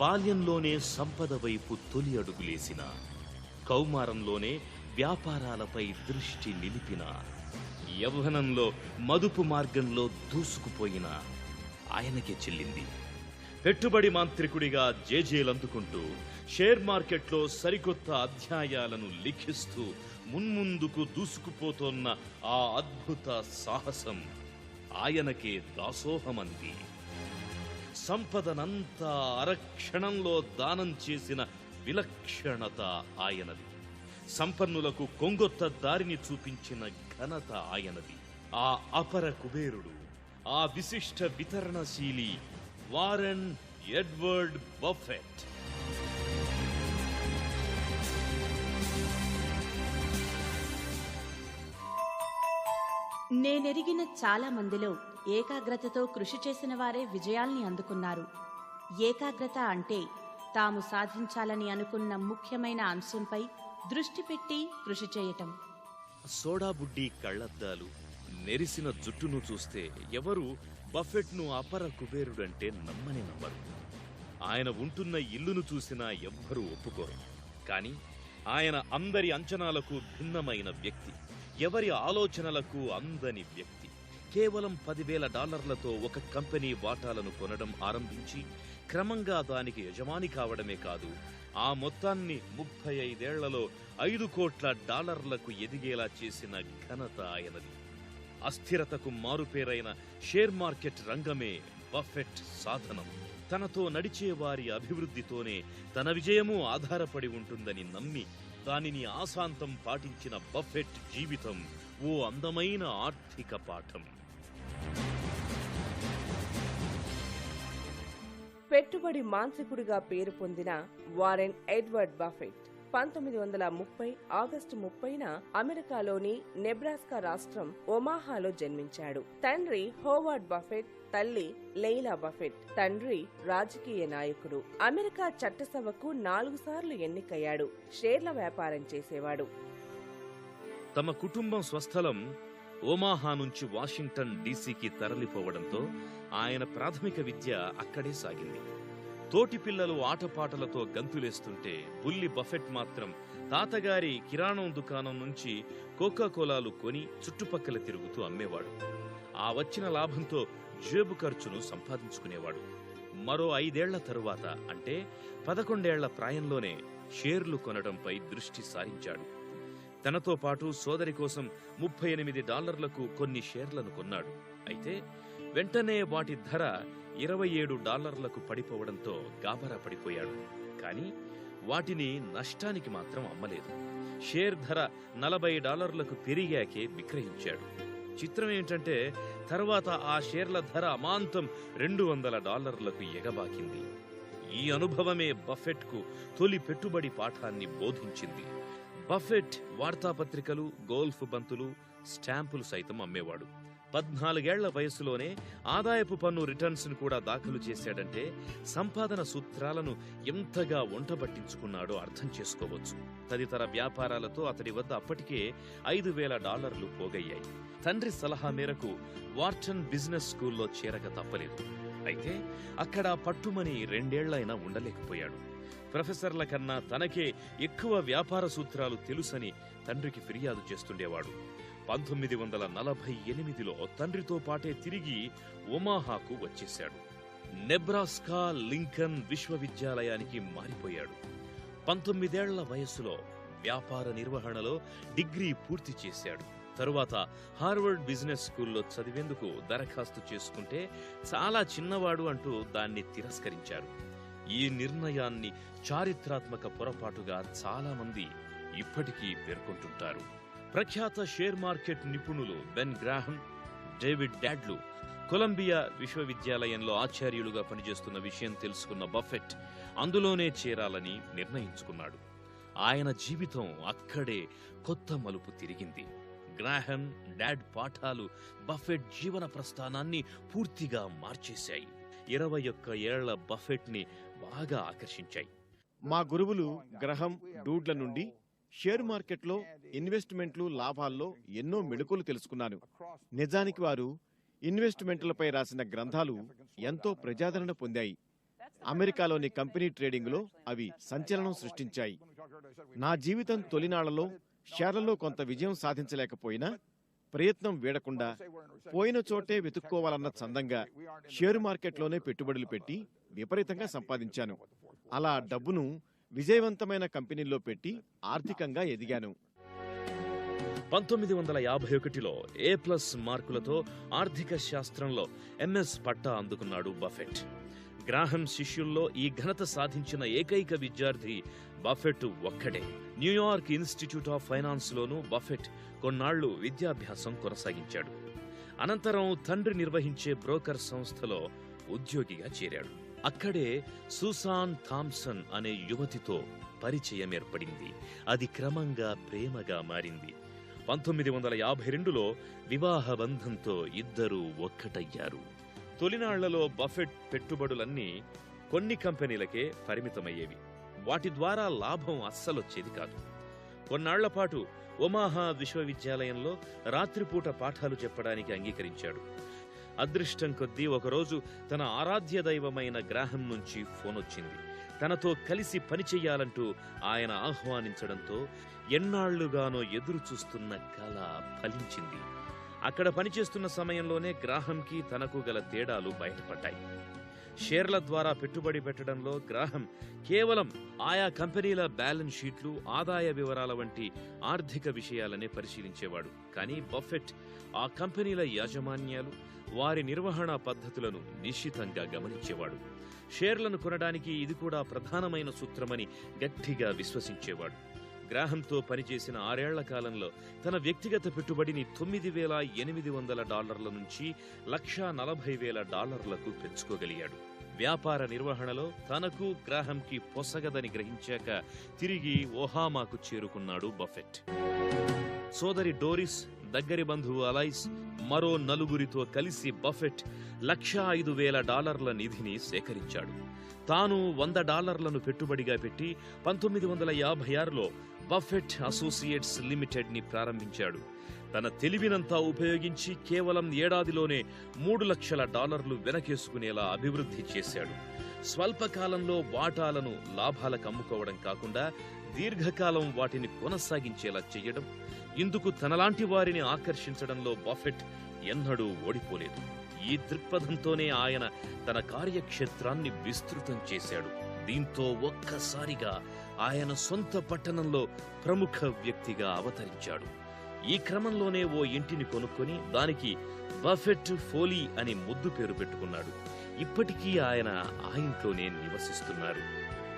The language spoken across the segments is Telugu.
బాల్యంలోనే సంపద వైపు తొలి అడుగులేసిన కౌమారంలోనే వ్యాపారాలపై దృష్టి నిలిపిన యవ్వనంలో మదుపు మార్గంలో దూసుకుపోయిన ఆయనకే చెల్లింది. పెట్టుబడి మాంత్రికుడిగా జేజేలందుకుంటూ షేర్ మార్కెట్లో సరికొత్త అధ్యాయాలను లిఖిస్తూ మున్ముందుకు దూసుకుపోతోన్న ఆ అద్భుత సాహసం ఆయనకే దాసోహమంది. సంపదనంతా అరక్షణంలో దానం చేసిన విలక్షణత ఆయనది. సంపన్నులకు కొంగొత్త దారిని చూపించిన ఘనత ఆయనది. ఆ అపర కుబేరుడు ఆ విశిష్ట వితరణశీలి వారెన్ ఎడ్వర్డ్ బఫెట్. నేనెరిగిన చాలా మందిలో ఏకాగ్రతతో కృషి చేసిన వారే విజయాల్ని అందుకున్నారు. ఏకాగ్రత అంటే తాము సాధించాలని అనుకున్న ముఖ్యమైన అంశంపై దృష్టి పెట్టి కృషి చేయటం. సోడాబుడ్డి కళ్ళద్దాలు నెరిసిన జుట్టును చూస్తే ఎవరు బఫెట్ను అపర కుబేరుడంటే నమ్మని నమ్మరు. ఆయన ఉంటున్న ఇల్లును చూసినా ఎవ్వరూ ఒప్పుకోరు. కానీ ఆయన అందరి అంచనాలకు భిన్నమైన వ్యక్తి. ఎవరి ఆలోచనలకు అందని వ్యక్తి. కేవలం పదివేల డాలర్లతో ఒక కంపెనీ వాటాలను కొనడం ఆరంభించి క్రమంగా దానికి యజమాని కావడమే కాదు ఆ మొత్తాన్ని ముప్పై ఐదేళ్ళలో ఐదు కోట్ల డాలర్లకు ఎదిగేలా చేసిన ఘనత ఆయనది. అస్థిరతకు మారుపేరైన షేర్ మార్కెట్ రంగమే బఫెట్ సాధనం. తనతో నడిచే వారి అభివృద్ధితోనే తన విజయము ఆధారపడి ఉంటుందని నమ్మి దానిని ఆశాంతం పాటించిన బఫెట్ జీవితం ఓ అందమైన ఆర్థిక పాఠం. పెట్టుబడి మాంత్రికుడిగా పేరు పొందిన వారెన్ ఎడ్వర్డ్ బఫెట్ పంతొమ్మిది వందల ముప్పై ఆగస్టు ముప్పైన అమెరికాలోని నెబ్రాస్కా రాష్ట్రం ఒమాహాలో జన్మించాడు. తండ్రి హోవార్డ్ బఫెట్ తల్లి లెయిలా బఫెట్ తండ్రి రాజకీయ నాయకుడు. అమెరికా చట్టసభకు నాలుగు సార్లు ఎన్నికయ్యాడు. షేర్ల వ్యాపారం చేసేవాడు. తమ కుటుంబం స్వస్థలం ఓమాహా నుంచి వాషింగ్టన్ డీసీకి తరలిపోవడంతో ఆయన ప్రాథమిక విద్య అక్కడే సాగింది. తోటి పిల్లలు ఆటపాటలతో గంతులేస్తుంటే బుల్లి బఫెట్ మాత్రం తాతగారి కిరాణం దుకాణం నుంచి కోకా కోలాలు కొని చుట్టుపక్కల తిరుగుతూ అమ్మేవాడు. ఆ వచ్చిన లాభంతో జేబు ఖర్చును సంపాదించుకునేవాడు. మరో ఐదేళ్ళ తరువాత అంటే పదకొండేళ్ళ ప్రాయంలోనే షేర్లు కొనడంపై దృష్టి సారించాడు. తనతో పాటు సోదరి కోసం ముప్పై ఎనిమిది డాలర్లకు కొన్ని షేర్లను కొన్నాడు. అయితే వెంటనే వాటి ధర ఇరవై ఏడు డాలర్లకు పడిపోవడంతో గాబరా పడిపోయాడు. కానీ వాటిని నష్టానికి మాత్రం అమ్మలేదు. షేర్ ధర నలభై డాలర్లకు పెరిగాకే విక్రయించాడు. చిత్రం ఏంటంటే తర్వాత ఆ షేర్ల ధర అమాంతం రెండు వందల డాలర్లకు ఎగబాకింది. ఈ అనుభవమే బఫెట్కు తొలి పెట్టుబడి పాఠాన్ని బోధించింది. బఫెట్ వార్తాపత్రికలు గోల్ఫ్ బంతులు స్టాంపులు సైతం అమ్మేవాడు. పద్నాలుగేళ్ళ వయసులోనే ఆదాయపు పన్ను రిటర్న్స్ను కూడా దాఖలు చేశాడంటే సంపాదన సూత్రాలను ఎంతగా ఒంటబట్టించుకున్నాడో అర్థం చేసుకోవచ్చు. తదితర వ్యాపారాలతో అతడి వద్ద అప్పటికే ఐదు వేల డాలర్లు పోగయ్యాయి. తండ్రి సలహా మేరకు వార్టన్ బిజినెస్ స్కూల్లో చేరక తప్పలేదు. అయితే అక్కడ పట్టుమని రెండేళ్ళైనా ఉండలేకపోయాడు. ప్రొఫెసర్ల కన్నా తనకే ఎక్కువ వ్యాపార సూత్రాలు తెలుసని తండ్రికి ఫిర్యాదు చేస్తుండేవాడు. పంతొమ్మిది వందల నలభై ఎనిమిదిలో తండ్రితో పాటే తిరిగి ఒమాహాకు వచ్చేశాడు. నెబ్రాస్కా లింకన్ విశ్వవిద్యాలయానికి మారిపోయాడు. పంతొమ్మిదేళ్ళ వయస్సులో వ్యాపార నిర్వహణలో డిగ్రీ పూర్తి చేశాడు. తరువాత హార్వర్డ్ బిజినెస్ స్కూల్లో చదివేందుకు దరఖాస్తు చేసుకుంటే చాలా చిన్నవాడు అంటూ దాన్ని తిరస్కరించారు. ఈ నిర్ణయాన్ని చారిత్రాత్మక పొరపాటుగా చాలా మంది ఇప్పటికీ పేర్కొంటుంటారు. ప్రఖ్యాత షేర్ మార్కెట్ నిపుణులు బెన్ గ్రాహం డేవిడ్ డాడ్లు కొలంబియా విశ్వవిద్యాలయంలో ఆచార్యులుగా పనిచేస్తున్న విషయం తెలుసుకున్న బఫెట్ అందులోనే చేరాలని నిర్ణయించుకున్నాడు. ఆయన జీవితం అక్కడే కొత్త మలుపు తిరిగింది. గ్రాహం డాడ్ పాఠాలు బఫెట్ జీవన ప్రస్థానాన్ని పూర్తిగా మార్చేశాయి. ఇరవై ఒక్క ఏళ్ళ బఫెట్ని బాగా ఆకర్షించాయి. మా గురువులు గ్రహం డూడ్ల నుండి షేర్ మార్కెట్లో ఇన్వెస్ట్మెంట్లు లాభాల్లో ఎన్నో మెళుకులు తెలుసుకున్నాను. నిజానికి వారు ఇన్వెస్ట్మెంట్లపై రాసిన గ్రంథాలు ఎంతో ప్రజాదరణ పొందాయి. అమెరికాలోని కంపెనీ ట్రేడింగ్లో అవి సంచలనం సృష్టించాయి. నా జీవితం తొలినాళ్ళలో షేర్లలో కొంత విజయం సాధించలేకపోయినా ప్రయత్నం వీడకుండా పోయిన చోటే వెతుక్కోవాలన్న చందంగా షేర్ మార్కెట్లోనే పెట్టుబడులు పెట్టి విపరీతంగా సంపాదించాను. అలా డబ్బును విజయవంతమైన కంపెనీల్లో పెట్టి ఆర్థికంగా ఎదిగాను. పంతొమ్మిది వందల యాభై ఒకటిలో ఏ ప్లస్ మార్కులతో ఆర్థిక శాస్త్రంలో ఎంఎస్ పట్టా అందుకున్నాడు బఫెట్. గ్రాహం శిష్యుల్లో ఈ ఘనత సాధించిన ఏకైక విద్యార్థి బఫెట్ ఒక్కడే న్యూయార్క్ ఇన్స్టిట్యూట్ ఆఫ్ ఫైనాన్స్లోనూ బఫెట్ కొన్నాళ్ళు విద్యాభ్యాసం కొనసాగించాడు. అనంతరం తండ్రి నిర్వహించే బ్రోకర్ సంస్థలో ఉద్యోగిగా చేరాడు. అక్కడే సూసాన్ థామ్సన్ అనే యువతితో పరిచయం ఏర్పడింది. అది క్రమంగా ప్రేమగా మారింది. పంతొమ్మిది వందల యాభై రెండులో వివాహ బంధంతో ఇద్దరూ ఒక్కటయ్యారు. తొలినాళ్ళలో బఫెట్ పెట్టుబడులన్నీ కొన్ని కంపెనీలకే పరిమితమయ్యేవి. వాటి ద్వారా లాభం అస్సలొచ్చేది కాదు. కొన్నాళ్ళపాటు ఒమాహా విశ్వవిద్యాలయంలో రాత్రిపూట పాఠాలు చెప్పడానికి అంగీకరించాడు. అదృష్టం కొద్దీ ఒకరోజు తన ఆరాధ్య దైవమైన గ్రాహం నుంచి ఫోన్ వచ్చింది తనతో కలిసి పనిచేయాలంటూ ఆయన ఆహ్వానించడంతో ఎన్నాళ్ళుగానో ఎదురు చూస్తున్న ఫలించింది. అక్కడ పనిచేస్తున్న సమయంలోనే గ్రాహంకి తనకు గల తేడాలు బయటపడ్డాయి. షేర్ల ద్వారా పెట్టుబడి పెట్టడంలో గ్రాహం. కేవలం ఆయా కంపెనీల బ్యాలెన్స్ షీట్లు ఆదాయ వివరాల వంటి ఆర్థిక విషయాలనే పరిశీలించేవాడు. కానీ బఫెట్ ఆ కంపెనీల యాజమాన్యాలు వారి నిర్వహణ పద్ధతులను నిశ్చితంగా గమనించేవాడు. షేర్లను కొనడానికి ఇది కూడా ప్రధానమైన సూత్రమని గట్టిగా విశ్వసించేవాడు. గ్రాహంతో పనిచేసిన ఆరేళ్ళ కాలంలో తన వ్యక్తిగత పెట్టుబడిని తొమ్మిది వేల ఎనిమిది వందల డాలర్ల నుంచి లక్షా నలభై వేల డాలర్లకు పెంచుకోగలిగాడు. వ్యాపార నిర్వహణలో తనకు గ్రాహంకి పొసగదని గ్రహించాక తిరిగి ఒహామాకు చేరుకున్నాడు బఫెట్. సోదరి డోరిస్ దగ్గరి బంధువు అలైస్ మరో నలుగురితో కలిసి బఫెట్ లక్షా ఐదు వేల డాలర్ల నిధిని సేకరించాడు. తాను వంద డాలర్లను పెట్టుబడిగా పెట్టి పంతొమ్మిది వందల యాభై ఆరులో బఫెట్ అసోసియేట్స్ లిమిటెడ్ని ప్రారంభించాడు. తన తెలివినంతా ఉపయోగించి కేవలం ఏడాదిలోనే మూడు లక్షల డాలర్లు వెనకేసుకునేలా అభివృద్ధి చేశాడు. స్వల్పకాలంలో వాటాలను లాభాలకు అమ్ముకోవడం కాకుండా దీర్ఘకాలం వాటిని కొనసాగించేలా చెయ్యడం ఇందుకు తనలాంటి వారిని ఆకర్షించడంలో బఫెట్ ఎన్నడూ ఓడిపోలేదు. ఈ దృక్పథంతోనే ఆయన తన కార్యక్షేత్రాన్ని విస్తృతం చేశాడు. దీంతో ఒక్కసారిగా ఆయన సొంత పట్టణంలో ప్రముఖ వ్యక్తిగా అవతరించాడు. ఈ క్రమంలోనే ఓ ఇంటిని కొనుక్కొని దానికి బఫెట్ ఫోలీ అని ముద్దు పేరు పెట్టుకున్నాడు. ఇప్పటికీ ఆయన ఆ ఇంట్లోనే నివసిస్తున్నారు.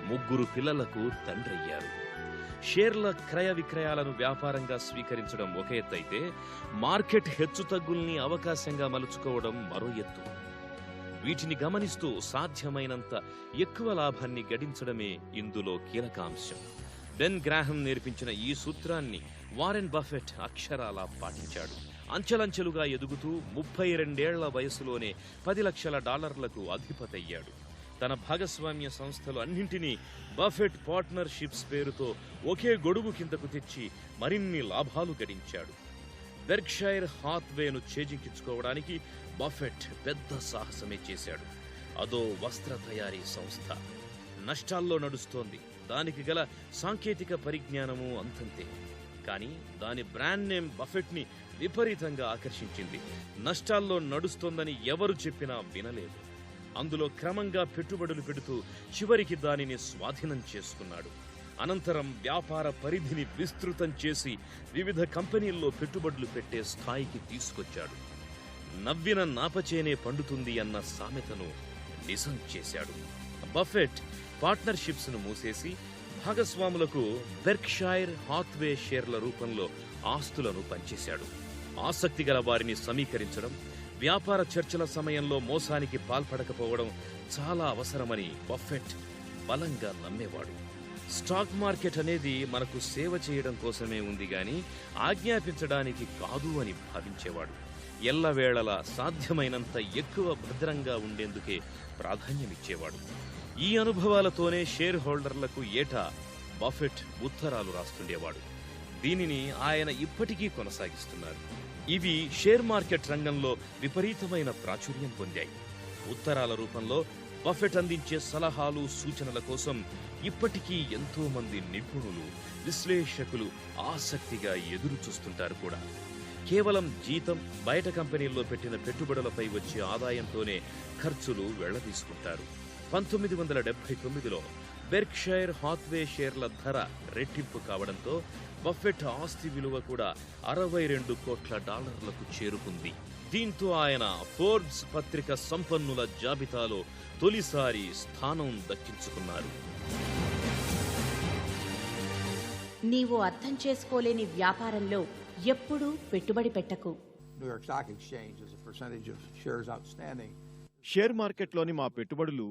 ముగ్గురు పిల్లలకు తండ్రయ్యారు. షేర్ల క్రయ విక్రయాలను వ్యాపారంగా స్వీకరించడం ఒక ఎత్తు అయితే మార్కెట్ హెచ్చుతగ్గుల్ని అవకాశంగా మలుచుకోవడం మరో ఎత్తు. వీటిని గమనిస్తూ సాధ్యమైనంత ఎక్కువ లాభాన్ని గడించడమే ఇందులో కీలకాంశం బెన్ గ్రాహం నేర్పించిన ఈ సూత్రాన్ని వారెన్ బఫెట్ అక్షరాలా పాటించాడు. అంచెలంచెలుగా ఎదుగుతూ ముప్పై రెండేళ్ళ వయసులోనే పది లక్షల డాలర్లకు అధిపతయ్యాడు. తన భాగస్వామ్య సంస్థలు అన్నింటినీ బఫెట్ పార్ట్నర్షిప్స్ పేరుతో ఒకే గొడుగు కిందకు తెచ్చి మరిన్ని లాభాలు గడించాడు. బెర్క్షైర్ హాత్వేను చేజిక్కించుకోవడానికి బఫెట్ పెద్ద సాహసమే చేశాడు. అదో వస్త్ర తయారీ సంస్థ. నష్టాల్లో నడుస్తోంది. దానికి గల సాంకేతిక పరిజ్ఞానము అంతంతే. కానీ దాని బ్రాండ్ నేమ్ బఫెట్ని విపరీతంగా ఆకర్షించింది. నష్టాల్లో నడుస్తోందని ఎవరు చెప్పినా వినలేదు. అందులో క్రమంగా పెట్టుబడులు పెడుతూ చివరికి దానిని స్వాధీనం చేసుకున్నాడు. అనంతరం వ్యాపార పరిధిని విస్తృతం చేసి వివిధ కంపెనీల్లో పెట్టుబడులు పెట్టే స్థాయికి తీసుకొచ్చాడు. నవ్విన నాపచేనే పండుతుంది అన్న సామెతను నిజం చేశాడు. బఫెట్ పార్ట్నర్షిప్స్ను మూసేసి భాగస్వాములకు బెర్క్షైర్ హాత్వే షేర్ల రూపంలో ఆస్తులను పంచేశాడు. ఆసక్తి గల వారిని సమీకరించడం వ్యాపార చర్చల సమయంలో మోసానికి పాల్పడకపోవడం చాలా అవసరమని బఫెట్ బలంగా నమ్మేవాడు. స్టాక్ మార్కెట్ అనేది మనకు సేవ చేయడం కోసమే ఉంది గాని ఆజ్ఞాపించడానికి కాదు అని భావించేవాడు. ఎల్లవేళలా సాధ్యమైనంత ఎక్కువ భద్రంగా ఉండేందుకే ప్రాధాన్యమిచ్చేవాడు. ఈ అనుభవాలతోనే షేర్ హోల్డర్లకు ఏటా బఫెట్ ఉత్తరాలు రాస్తుండేవాడు. దీనిని ఆయన ఇప్పటికీ కొనసాగిస్తున్నారు. ఇవి షేర్ మార్కెట్ రంగంలో విపరీతమైన ప్రాచుర్యం పొందాయి. ఉత్తరాల రూపంలో బఫెట్ అందించే సలహాలు సూచనల కోసం ఇప్పటికీ ఎంతో మంది నిపుణులు విశ్లేషకులు ఆసక్తిగా ఎదురు చూస్తుంటారు కూడా. కేవలం జీతం బయట కంపెనీల్లో పెట్టిన పెట్టుబడులపై వచ్చే ఆదాయంతోనే ఖర్చులు వెళ్ళదీసుకుంటారు. పంతొమ్మిది వందల డెబ్బై తొమ్మిదిలో బెర్క్షైర్ హాత్వే షేర్ల ధర రెట్టింపు కావడంతో బఫెట్ ఆస్తి విలువ కూడా అరవై రెండు కోట్ల డాలర్లకు చేరుకుంది. దీంతో ఆయన ఫోర్బ్స్ పత్రిక సంపన్నుల జాబితాలో తొలిసారి స్థానం దక్కించుకున్నారు. నీవు అర్థం చేసుకోలేని వ్యాపారంలో ఎప్పుడూ పెట్టుబడి పెట్టకు. షేర్ మార్కెట్లోని మా పెట్టుబడులు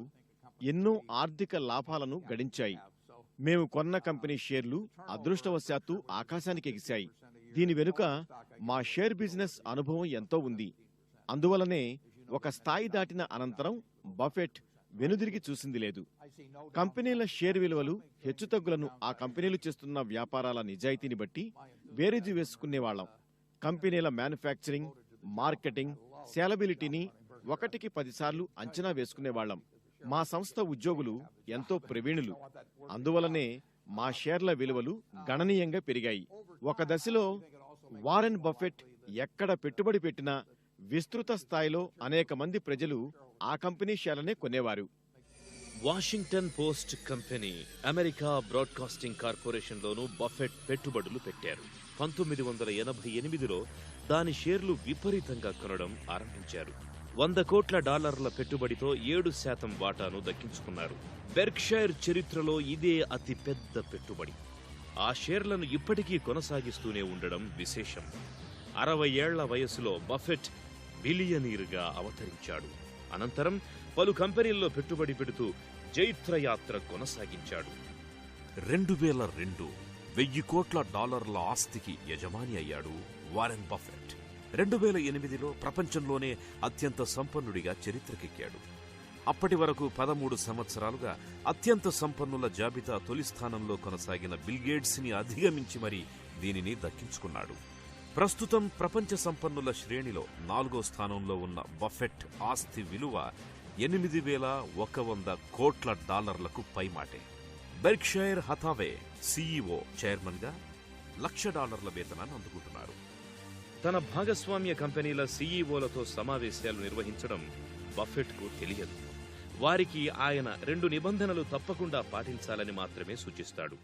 ఎన్నో ఆర్థిక లాభాలను గడించాయి. మేము కొన్న కంపెనీ షేర్లు అదృష్టవశాత్తు ఆకాశానికి ఎగిశాయి. దీని వెనుక మా షేర్ బిజినెస్ అనుభవం ఎంతో ఉంది. అందువలనే ఒక స్థాయి దాటిన అనంతరం బఫెట్ వెనుదిరిగి చూసింది లేదు. కంపెనీల షేర్ విలువలు హెచ్చుతగ్గులను ఆ కంపెనీలు చేస్తున్న వ్యాపారాల నిజాయితీని బట్టి బేరీజు వేసుకునేవాళ్ళం కంపెనీల మ్యానుఫ్యాక్చరింగ్ మార్కెటింగ్ సేలబిలిటీని ఒకటికి పదిసార్లు అంచనా వేసుకునేవాళ్ళం మా సంస్థ ఉద్యోగులు ఎంతో ప్రవీణులు. అందువలనే మా షేర్ల విలువలు గణనీయంగా పెరిగాయి. ఒక దశలో వారెన్ బఫెట్ ఎక్కడ పెట్టుబడి పెట్టినా విస్తృత స్థాయిలో అనేక మంది ప్రజలు ఆ కంపెనీ షేర్లనే కొనేవారు. Washington Post company America broadcasting కార్పొరేషన్లోనూ Buffett పెట్టుబడులు పెట్టారు. పంతొమ్మిది వందల ఎనభై ఎనిమిదిలో దాని షేర్లు విపరీతంగా కొనడం ఆరంభించారు. వంద కోట్ల డాలర్ల పెట్టుబడితో ఏడు శాతం వాటాను దక్కించుకున్నారు. బెర్క్షైర్ చరిత్రలో ఇదే అతి పెద్ద పెట్టుబడి. ఆ షేర్లను ఇప్పటికీ కొనసాగిస్తూనే ఉండడం విశేషం. అరవై ఏళ్ళ వయసులో బఫెట్ బిలియనీర్గా అవతరించాడు. అనంతరం పలు కంపెనీల్లో పెట్టుబడి పెడుతూ జైత్రయాత్ర కొనసాగించాడు. రెండు వేల రెండు వెయ్యి కోట్ల డాలర్ల ఆస్తికి యజమాని అయ్యాడు వారెన్ బఫెట్. రెండు వేల ఎనిమిదిలో ప్రపంచంలోనే అత్యంత సంపన్నుడిగా చరిత్రకెక్కాడు. అప్పటి వరకు పదమూడు సంవత్సరాలుగా అత్యంత సంపన్నుల జాబితా తొలి స్థానంలో కొనసాగిన బిల్గేట్స్ని అధిగమించి మరీ దీనిని దక్కించుకున్నాడు. ప్రస్తుతం ప్రపంచ సంపన్నుల శ్రేణిలో నాలుగో స్థానంలో ఉన్న బఫెట్ ఆస్తి విలువ ఎనిమిది వేల ఒక వంద కోట్ల డాలర్లకు పైమాటే. బెర్క్షైర్ హతావే సీఈఓ చైర్మన్గా లక్ష డాలర్ల వేతనాన్ని అందుకుంటున్నారు. తన భాగస్వామ్య కంపెనీల సీఈఓలతో సమావేశాలు నిర్వహించడం బఫెట్కు తెలియదు. వారికి ఆయన రెండు నిబంధనలు తప్పకుండా పాటించాలని మాత్రమే సూచిస్తాడు.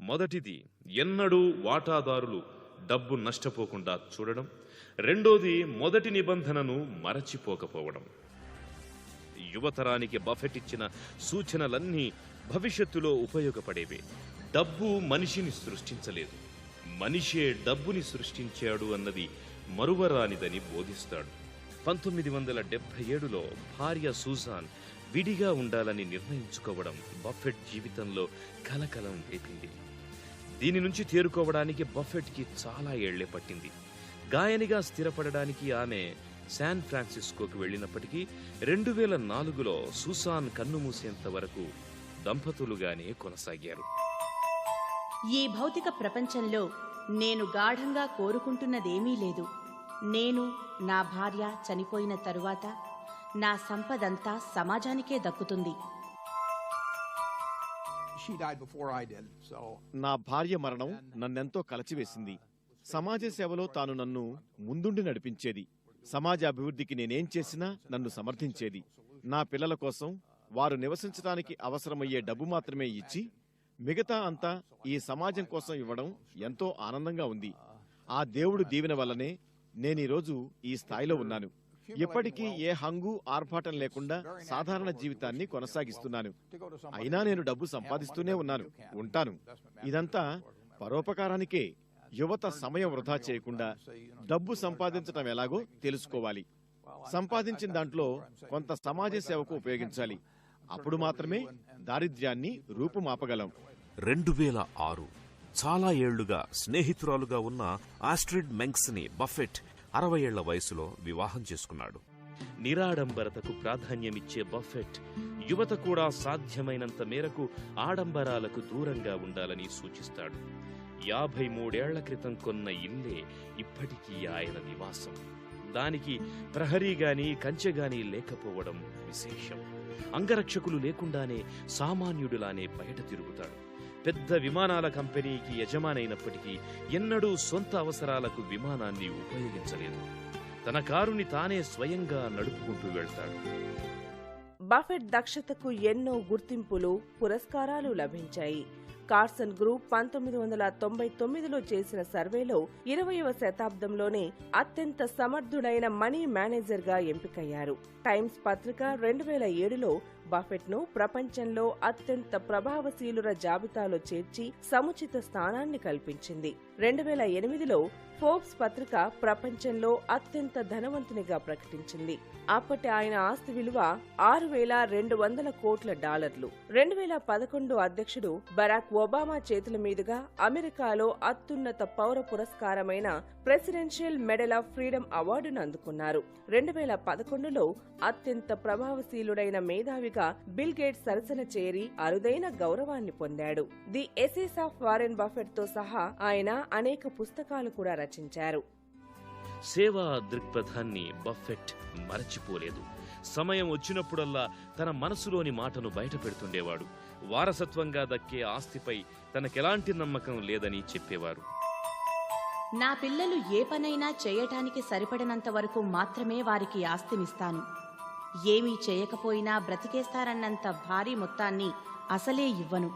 మొదటిది ఎన్నడూ వాటాదారులు డబ్బు నష్టపోకుండా చూడడం. రెండోది మొదటి నిబంధనను మరచిపోకపోవడం. యువతరానికి బఫెట్ ఇచ్చిన సూచనలన్నీ భవిష్యత్తులో ఉపయోగపడేవే. డబ్బు మనిషిని సృష్టించలేదు. మనిషే డబ్బుని సృష్టించాడు అన్నది మరువరానిదని బోధిస్తాడు. పంతొమ్మిది వందల డెబ్బై ఏడులో భార్య సూజాన్ విడిగా ఉండాలని నిర్ణయించుకోవడం బఫెట్ జీవితంలో కలకలం రేపింది. దీని నుంచి తేరుకోవడానికి బఫెట్కి చాలా ఏళ్ళే పట్టింది. గాయనిగా స్థిరపడడానికి ఆమె శాన్ ఫ్రాన్సిస్కోకు వెళ్ళినప్పటికీ రెండు వేల నాలుగులో సూసాన్ కన్నుమూసేంత వరకు దంపతులుగానే కొనసాగారు. ఈ భౌతిక ప్రపంచంలో నేను గాఢంగా కోరుకుంటున్నదేమీ లేదు. నేను నా భార్య చనిపోయిన తరువాత నా సంపదంతా సమాజానికే దక్కుతుంది. నా భార్య మరణం నన్నెంతో కలచివేసింది. సమాజ సేవలో తాను నన్ను ముందుండి నడిపించేది. సమాజ అభివృద్ధికి నేనేం చేసినా నన్ను సమర్థించేది. నా పిల్లల కోసం వారు నివసించడానికి అవసరమయ్యే డబ్బు మాత్రమే ఇచ్చి మిగతా అంతా ఈ సమాజం కోసం ఇవ్వడం ఎంతో ఆనందంగా ఉంది. ఆ దేవుడు దీవెన వల్లనే నేను ఈరోజు ఈ స్థాయిలో ఉన్నాను. ఎప్పటికీ ఏ హంగు ఆర్భాటం లేకుండా సాధారణ జీవితాన్ని కొనసాగిస్తున్నాను. అయినా నేను డబ్బు సంపాదిస్తూనే ఉన్నాను ఉంటాను. ఇదంతా పరోపకారానికే యువత సమయం వృధా చేయకుండా డబ్బు సంపాదించడం ఎలాగో తెలుసుకోవాలి. సంపాదించిన దాంట్లో కొంత సమాజ సేవకు ఉపయోగించాలి. అప్పుడు మాత్రమే దారిద్ర్యాన్ని రూపుమాపగలం. రెండు వేల ఆరు చాలా ఏళ్ళుగా స్నేహితురాలుగా ఉన్న ఆస్ట్రిడ్ మెంక్స్ని బఫెట్ అరవై ఏళ్ళ వయసులో వివాహం చేసుకున్నాడు. నిరాడంబరతకు ప్రాధాన్యమిచ్చే బఫెట్ యువత కూడా సాధ్యమైనంత మేరకు ఆడంబరాలకు దూరంగా ఉండాలని సూచిస్తాడు. యాభై మూడేళ్ళ క్రితం కొన్న ఇల్లే ఇప్పటికీ ఆయన నివాసం. దానికి ప్రహరీ గాని కంచె గాని లేకపోవడం విశేషం. అంగరక్షకులు లేకుండానే సామాన్యుడులానే బయట తిరుగుతాడు. పెద్ద విమానాల కంపెనీకి యజమానైనప్పటికీ ఎన్నడూ సొంత అవసరాలకు విమానాన్ని ఉపయోగించలేదు. తన కారుని తానే స్వయంగా నడుపుకుంటూ వెళ్తాడు. బఫెట్ దక్షతకు ఎన్నో గుర్తింపులు పురస్కారాలు లభించాయి. కార్సన్ గ్రూప్ పంతొమ్మిది వందల తొంభై తొమ్మిదిలో చేసిన సర్వేలో ఇరవయవ శతాబ్దంలోనే అత్యంత సమర్థుడైన మనీ మేనేజర్గా ఎంపికయ్యారు. టైమ్స్ పత్రిక రెండు వేల ఏడులో బఫెట్ను ప్రపంచంలో అత్యంత ప్రభావశీలుర జాబితాలో చేర్చి సముచిత స్థానాన్ని కల్పించింది. రెండు వేల ఎనిమిదిలో ఫోర్బ్స్ పత్రిక ప్రపంచంలో అత్యంత ధనవంతునిగా ప్రకటించింది. అప్పటి ఆయన ఆస్తి విలువ ఆరు వేల రెండు వందల కోట్ల డాలర్లు. రెండు వేల పదకొండు అధ్యక్షుడు బరాక్ ఒబామా చేతుల మీదుగా అమెరికాలో అత్యున్నత పౌర పురస్కారమైన ప్రెసిడెన్షియల్ మెడల్ ఆఫ్ ఫ్రీడమ్ అవార్డును అందుకున్నారు. రెండు వేల పదకొండులో అత్యంత ప్రభావశీలుడైన మేధావిగా బిల్ గేట్స్ సరసన చేరి అరుదైన గౌరవాన్ని పొందాడు. ది ఎసెస్ ఆఫ్ వారెన్ బఫెట్తో సహా ఆయన అనేక పుస్తకాలు కూడా రచించారు. సేవా దృక్పథాన్ని బఫెట్ మరచిపోలేదు. సమయం వచ్చినప్పుడల్లా తన మనసులోని మాటను బయట పెడుతుండేవాడు. వారసత్వంగా దక్కే ఆస్తిపై తనకెలాంటి నమ్మకం లేదని చెప్పేవారు. నా పిల్లలు ఏ పనైనా చేయటానికి సరిపడినంత వరకు మాత్రమే వారికి ఆస్తినిస్తాను. ఏమీ చేయకపోయినా బ్రతికేస్తారన్నంత భారీ మొత్తాన్ని అసలే ఇవ్వను.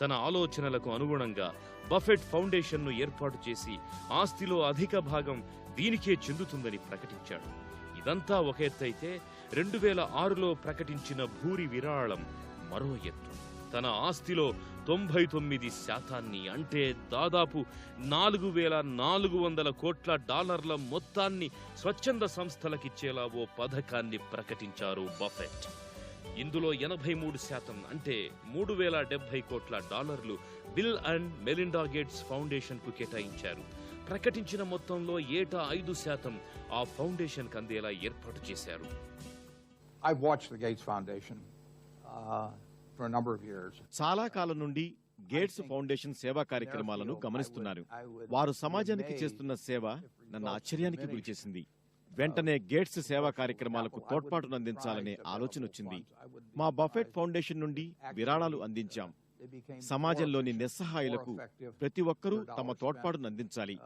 తన ఆలోచనలకు అనుగుణంగా బఫెట్ ఫౌండేషన్ను ఏర్పాటు చేసి ఆస్తిలో అధిక భాగం దీనికే చెందుతుందని ప్రకటించాడు. ఇదంతా ఒక ఎత్తైతే రెండు వేల ఆరులో ప్రకటించిన భూరి విరాళం మరో ఎత్తు. తన ఆస్తిలో తొంభై తొమ్మిది శాతాన్ని అంటే దాదాపు నాలుగు వేల నాలుగు వందల కోట్ల డాలర్ల మొత్తాన్ని స్వచ్ఛంద సంస్థలకిచ్చేలా ఓ పథకాన్ని ప్రకటించారు బఫెట్. ఇందులో ఎనభై మూడు శాతం అంటే మూడు వేల డెబ్బై కోట్ల డాలర్లు బిల్ అండ్ మెలిండా గేట్స్ ఫౌండేషన్కు కేటాయించారు. ప్రకటించిన మొత్తంలో ఏటా ఐదు శాతం ఆ ఫౌండేషన్ అందేలా ఏర్పాటు చేశారు. I've watched the Gates Foundation uh, for a number of years. చాలా కాలం నుండి గేట్స్ ఫౌండేషన్ సేవా కార్యక్రమాలను గమనిస్తున్నారు. వారు సమాజానికి చేస్తున్న సేవ నన్ను ఆశ్చర్యానికి గురిచేసింది. వెంటనే గేట్స్ సేవా కార్యక్రమాలకు తోడ్పాటును అందించాలనే ఆలోచన వచ్చింది. మా బఫెట్ ఫౌండేషన్ నుండి విరాళాలు అందించాం. సమాజంలోని నిస్సహాయులకు ప్రతి ఒక్కరూ తమ తోడ్పాటును అందించాలి.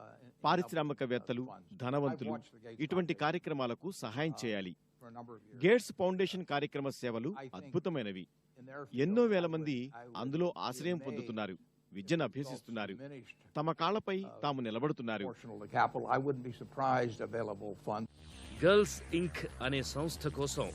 పారిశ్రామికవేత్తలు ధనవంతులు ఇటువంటి కార్యక్రమాలకు సహాయం చేయాలి. గేట్స్ ఫౌండేషన్ కార్యక్రమ సేవలు అద్భుతమైనవి. ఎన్నో వేల మంది అందులో ఆశ్రయం పొందుతున్నారు విద్యను అభ్యసిస్తున్నారు. తమ కాళ్ళపై తాము నిలబడుతున్నారు. గర్ల్స్ ఇంక్ అనే సంస్థ కోసం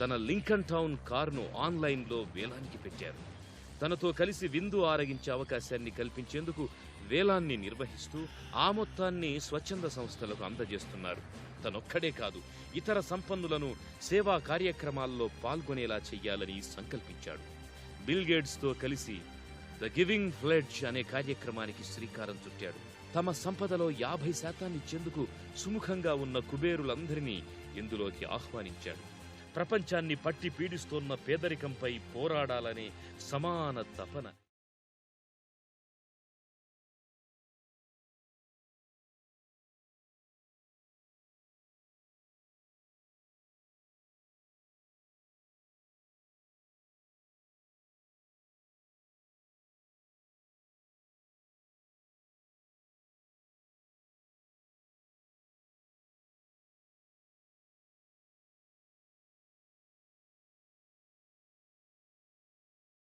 తన లింకన్ టౌన్ కారును ఆన్లైన్లో వేలానికి పెట్టారు. తనతో కలిసి విందు ఆరగించే అవకాశాన్ని కల్పించేందుకు వేలాన్ని నిర్వహిస్తూ ఆ మొత్తాన్ని స్వచ్ఛంద సంస్థలకు అందజేస్తున్నారు. తనొక్కడే కాదు ఇతర సంపన్నులను సేవా కార్యక్రమాల్లో పాల్గొనేలా చెయ్యాలని సంకల్పించాడు. బిల్ గేట్స్తో కలిసి ద గివింగ్ ఫ్లెడ్జ్ అనే కార్యక్రమానికి శ్రీకారం చుట్టాడు. తమ సంపదలో యాభై శాతాన్ని ఇచ్చేందుకు సుముఖంగా ఉన్న కుబేరులందరినీ ఇందులోకి ఆహ్వానించాడు. ప్రపంచాన్ని పట్టి పీడిస్తోన్న పేదరికంపై పోరాడాలనే సమాన తపన.